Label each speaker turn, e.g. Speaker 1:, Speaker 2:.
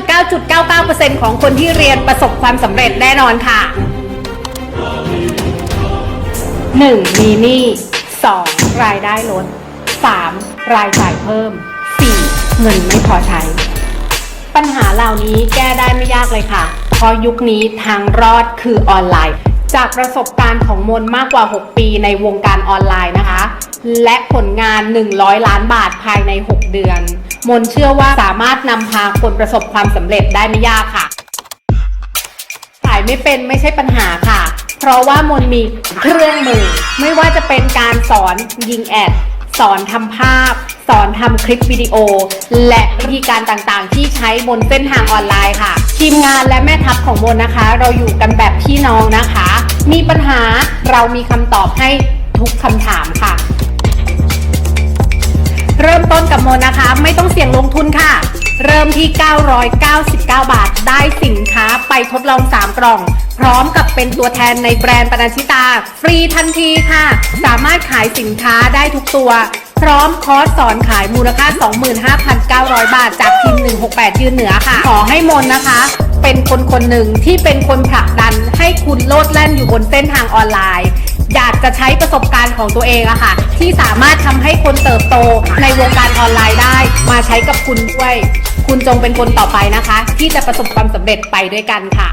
Speaker 1: 99.99%ของคนที่เรียนประสบความสำเร็จแน่นอนค่ะ 1. มีหนี้ 2. รายได้ลด 3. รายจ่ายเพิ่ม 4. เงินไม่พอใช้ ปัญหาเหล่านี้แก้ได้ไม่ยากเลยค่ะ เพราะยุคนี้ทางรอดคือออนไลน์ จากประสบการณ์ของมนมากกว่า 6 ปีในวงการออนไลน์นะคะ และผลงาน 100 ล้านบาทภายใน 6 เดือน มนเชื่อว่าสามารถนำพาคนประสบความสำเร็จได้ไม่ยากค่ะ ขายไม่เป็นไม่ใช่ปัญหาค่ะ เพราะว่ามนมีเครื่องมือ ไม่ว่าจะเป็นการสอนยิงแอด สอนทำภาพ สอนทำคลิปวิดีโอ และวิธีการต่างๆ ที่ใช้บนเส้นทางออนไลน์ค่ะ ทีมงานและแม่ทัพของมนนะคะ เราอยู่กันแบบพี่น้องนะคะ มีปัญหาเรามีคำตอบให้ทุกคำถามค่ะ เริ่มต้นกับโมนะคะ ไม่ต้องเสี่ยงลงทุนค่ะ เริ่มที่ 999 บาท ได้สินค้าไปทดลอง 3 กล่อง พร้อมกับเป็นตัวแทนในแบรนด์ปนัญชิตา ฟรีทันทีค่ะ สามารถขายสินค้าได้ทุกตัว พร้อมคอร์สสอนขายมูลค่า 25,900 บาท จากทีม 168 ยืนเหนือค่ะ ขอให้มนนะคะ เป็นคนคนหนึ่งที่เป็นคนผลักดันใอยู่บนเส้นทางออนไลน์ อยากจะใช้ประสบการณ์ของตัวเองอะค่ะ ที่สามารถทำให้คนเติบโตในวงการออนไลน์ได้ มาใช้กับคุณด้วย คุณจงเป็นคนต่อไปนะคะ ที่จะประสบความสำเร็จไปด้วยกันค่ะ